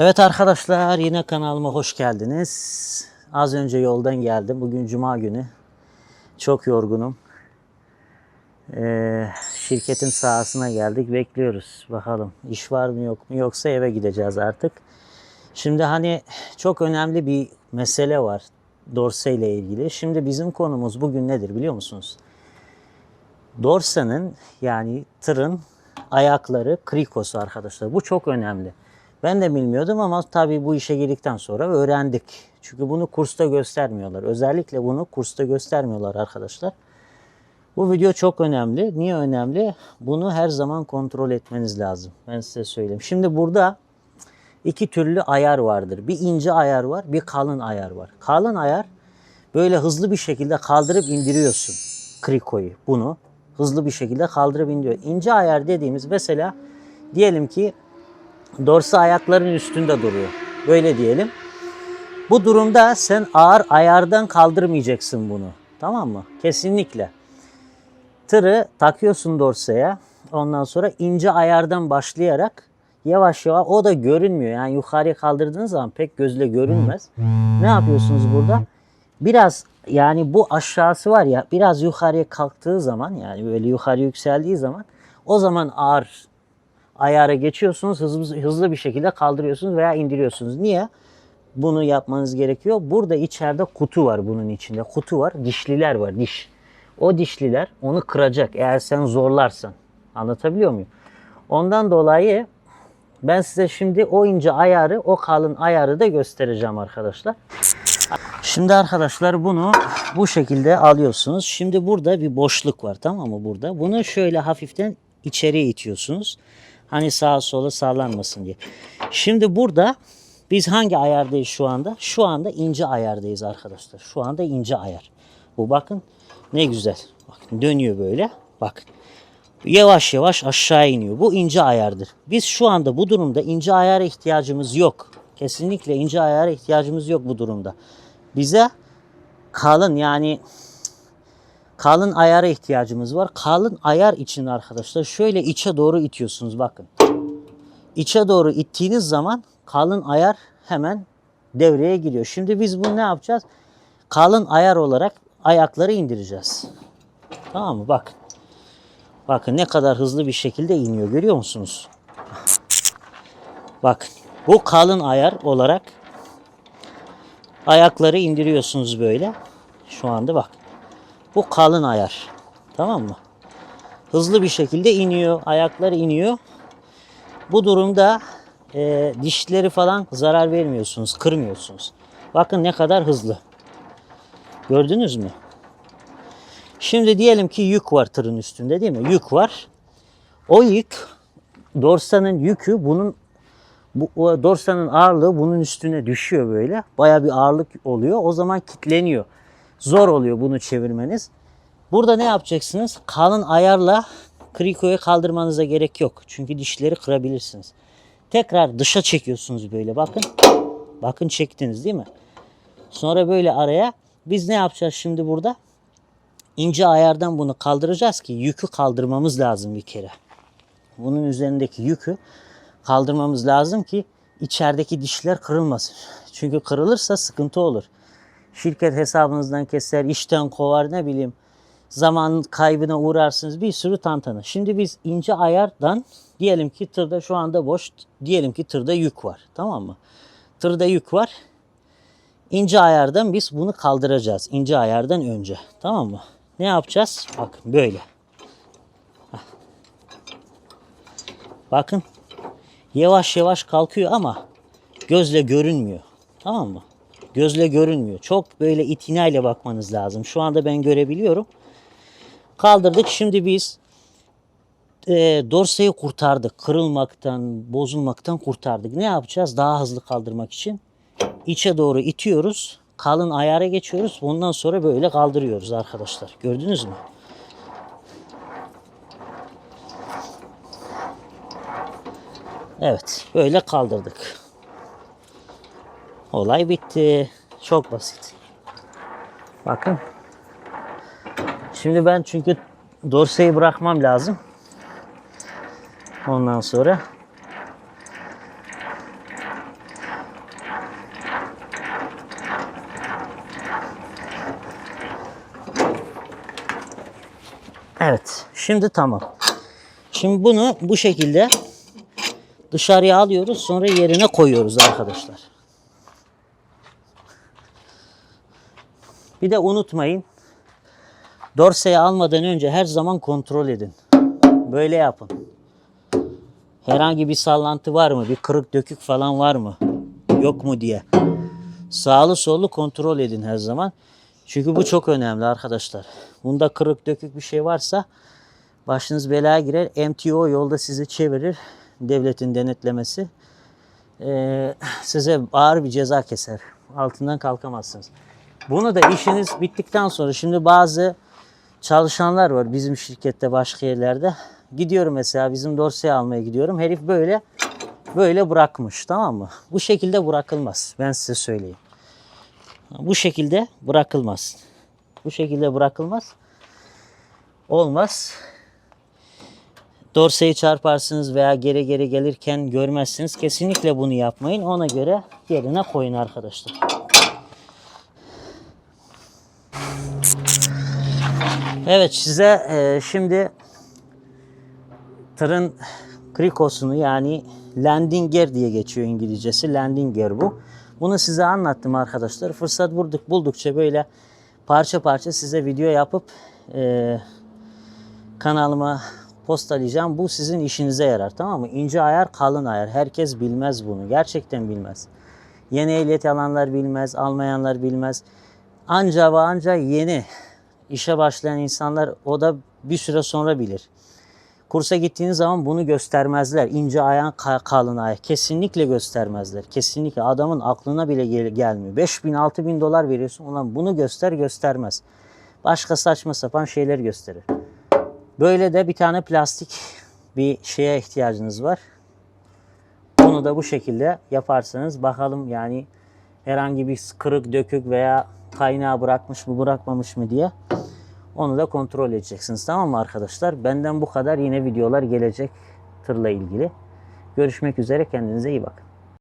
Evet arkadaşlar yine kanalıma hoş geldiniz. Az önce yoldan geldim. Bugün cuma günü. Çok yorgunum. Ee, şirketin sahasına geldik. Bekliyoruz. Bakalım iş var mı yok mu yoksa eve gideceğiz artık. Şimdi hani çok önemli bir mesele var. Dorse ile ilgili. Şimdi bizim konumuz bugün nedir biliyor musunuz? Dorsanın yani tırın ayakları krikosu arkadaşlar. Bu çok önemli. Ben de bilmiyordum ama tabii bu işe girdikten sonra öğrendik. Çünkü bunu kursta göstermiyorlar. Özellikle bunu kursta göstermiyorlar arkadaşlar. Bu video çok önemli. Niye önemli? Bunu her zaman kontrol etmeniz lazım. Ben size söyleyeyim. Şimdi burada iki türlü ayar vardır. Bir ince ayar var, bir kalın ayar var. Kalın ayar böyle hızlı bir şekilde kaldırıp indiriyorsun krikoyu bunu. Hızlı bir şekilde kaldırıp indiriyor. İnce ayar dediğimiz mesela diyelim ki dorsa ayakların üstünde duruyor. Böyle diyelim. Bu durumda sen ağır ayardan kaldırmayacaksın bunu. Tamam mı? Kesinlikle. Tırı takıyorsun dorsaya. Ondan sonra ince ayardan başlayarak yavaş yavaş o da görünmüyor. Yani yukarıya kaldırdığınız zaman pek gözle görünmez. Ne yapıyorsunuz burada? Biraz yani bu aşağısı var ya biraz yukarıya kalktığı zaman yani böyle yukarı yükseldiği zaman o zaman ağır ayara geçiyorsunuz. Hızlı, hızlı bir şekilde kaldırıyorsunuz veya indiriyorsunuz. Niye? Bunu yapmanız gerekiyor. Burada içeride kutu var bunun içinde. Kutu var. Dişliler var. Diş. O dişliler onu kıracak eğer sen zorlarsan. Anlatabiliyor muyum? Ondan dolayı ben size şimdi o ince ayarı, o kalın ayarı da göstereceğim arkadaşlar. Şimdi arkadaşlar bunu bu şekilde alıyorsunuz. Şimdi burada bir boşluk var tamam mı burada? Bunu şöyle hafiften içeriye itiyorsunuz. Hani sağa sola sallanmasın diye. Şimdi burada biz hangi ayardayız şu anda? Şu anda ince ayardayız arkadaşlar. Şu anda ince ayar. Bu bakın ne güzel. Bakın dönüyor böyle. Bakın. Yavaş yavaş aşağı iniyor. Bu ince ayardır. Biz şu anda bu durumda ince ayara ihtiyacımız yok. Kesinlikle ince ayara ihtiyacımız yok bu durumda. Bize kalın yani kalın ayara ihtiyacımız var. Kalın ayar için arkadaşlar şöyle içe doğru itiyorsunuz bakın. İçe doğru ittiğiniz zaman kalın ayar hemen devreye giriyor. Şimdi biz bunu ne yapacağız? Kalın ayar olarak ayakları indireceğiz. Tamam mı? Bakın. Bakın ne kadar hızlı bir şekilde iniyor. Görüyor musunuz? Bakın. Bu kalın ayar olarak ayakları indiriyorsunuz böyle. Şu anda bak. Bu kalın ayar. Tamam mı? Hızlı bir şekilde iniyor. Ayakları iniyor. Bu durumda e, dişleri falan zarar vermiyorsunuz. Kırmıyorsunuz. Bakın ne kadar hızlı. Gördünüz mü? Şimdi diyelim ki yük var tırın üstünde değil mi? Yük var. O yük dorsanın yükü bunun bu dorsanın ağırlığı bunun üstüne düşüyor böyle. Baya bir ağırlık oluyor. O zaman kitleniyor. Zor oluyor bunu çevirmeniz. Burada ne yapacaksınız? Kalın ayarla krikoyu kaldırmanıza gerek yok. Çünkü dişleri kırabilirsiniz. Tekrar dışa çekiyorsunuz böyle. Bakın. Bakın çektiniz değil mi? Sonra böyle araya biz ne yapacağız şimdi burada? İnce ayardan bunu kaldıracağız ki yükü kaldırmamız lazım bir kere. Bunun üzerindeki yükü kaldırmamız lazım ki içerideki dişler kırılmasın. Çünkü kırılırsa sıkıntı olur. Şirket hesabınızdan keser, işten kovar ne bileyim zaman kaybına uğrarsınız bir sürü tantana. Şimdi biz ince ayardan diyelim ki tırda şu anda boş, diyelim ki tırda yük var tamam mı? Tırda yük var. İnce ayardan biz bunu kaldıracağız. İnce ayardan önce. Tamam mı? Ne yapacağız? Bakın böyle. Bakın. Yavaş yavaş kalkıyor ama gözle görünmüyor. Tamam mı? Gözle görünmüyor. Çok böyle itinayla bakmanız lazım. Şu anda ben görebiliyorum. Kaldırdık. Şimdi biz e, dorsayı kurtardık. Kırılmaktan, bozulmaktan kurtardık. Ne yapacağız? Daha hızlı kaldırmak için içe doğru itiyoruz. Kalın ayara geçiyoruz. Ondan sonra böyle kaldırıyoruz arkadaşlar. Gördünüz mü? Evet. Böyle kaldırdık. Olay bitti. Çok basit. Bakın. Şimdi ben çünkü dorseyi bırakmam lazım. Ondan sonra Evet. Şimdi tamam. Şimdi bunu bu şekilde dışarıya alıyoruz. Sonra yerine koyuyoruz arkadaşlar. Bir de unutmayın. Dorseyi almadan önce her zaman kontrol edin. Böyle yapın. Herhangi bir sallantı var mı? Bir kırık dökük falan var mı? Yok mu diye. Sağlı sollu kontrol edin her zaman. Çünkü bu çok önemli arkadaşlar. Bunda kırık dökük bir şey varsa başınız belaya girer. MTO yolda sizi çevirir. Devletin denetlemesi. Ee, size ağır bir ceza keser. Altından kalkamazsınız. Bunu da işiniz bittikten sonra şimdi bazı çalışanlar var bizim şirkette başka yerlerde. Gidiyorum mesela bizim dorseyi almaya gidiyorum. Herif böyle böyle bırakmış tamam mı? Bu şekilde bırakılmaz. Ben size söyleyeyim. Bu şekilde bırakılmaz. Bu şekilde bırakılmaz. Olmaz. Dorseyi çarparsınız veya geri geri gelirken görmezsiniz. Kesinlikle bunu yapmayın. Ona göre yerine koyun arkadaşlar. Evet size e, şimdi tırın krikosunu yani landing gear diye geçiyor İngilizcesi. Landing gear bu. Bunu size anlattım arkadaşlar. Fırsat bulduk buldukça böyle parça parça size video yapıp e, kanalıma postalayacağım. Bu sizin işinize yarar tamam mı? İnce ayar kalın ayar. Herkes bilmez bunu. Gerçekten bilmez. Yeni ehliyet alanlar bilmez, almayanlar bilmez. Anca ve anca yeni işe başlayan insanlar o da bir süre sonra bilir. Kursa gittiğiniz zaman bunu göstermezler. İnce ayağın ka- kalın ayak. Kesinlikle göstermezler. Kesinlikle adamın aklına bile gel- gelmiyor. 5 bin 6 bin dolar veriyorsun. Ulan bunu göster göstermez. Başka saçma sapan şeyler gösterir. Böyle de bir tane plastik bir şeye ihtiyacınız var. Bunu da bu şekilde yaparsanız bakalım yani herhangi bir kırık dökük veya kaynağı bırakmış mı bırakmamış mı diye onu da kontrol edeceksiniz. Tamam mı arkadaşlar? Benden bu kadar yine videolar gelecek tırla ilgili. Görüşmek üzere kendinize iyi bakın.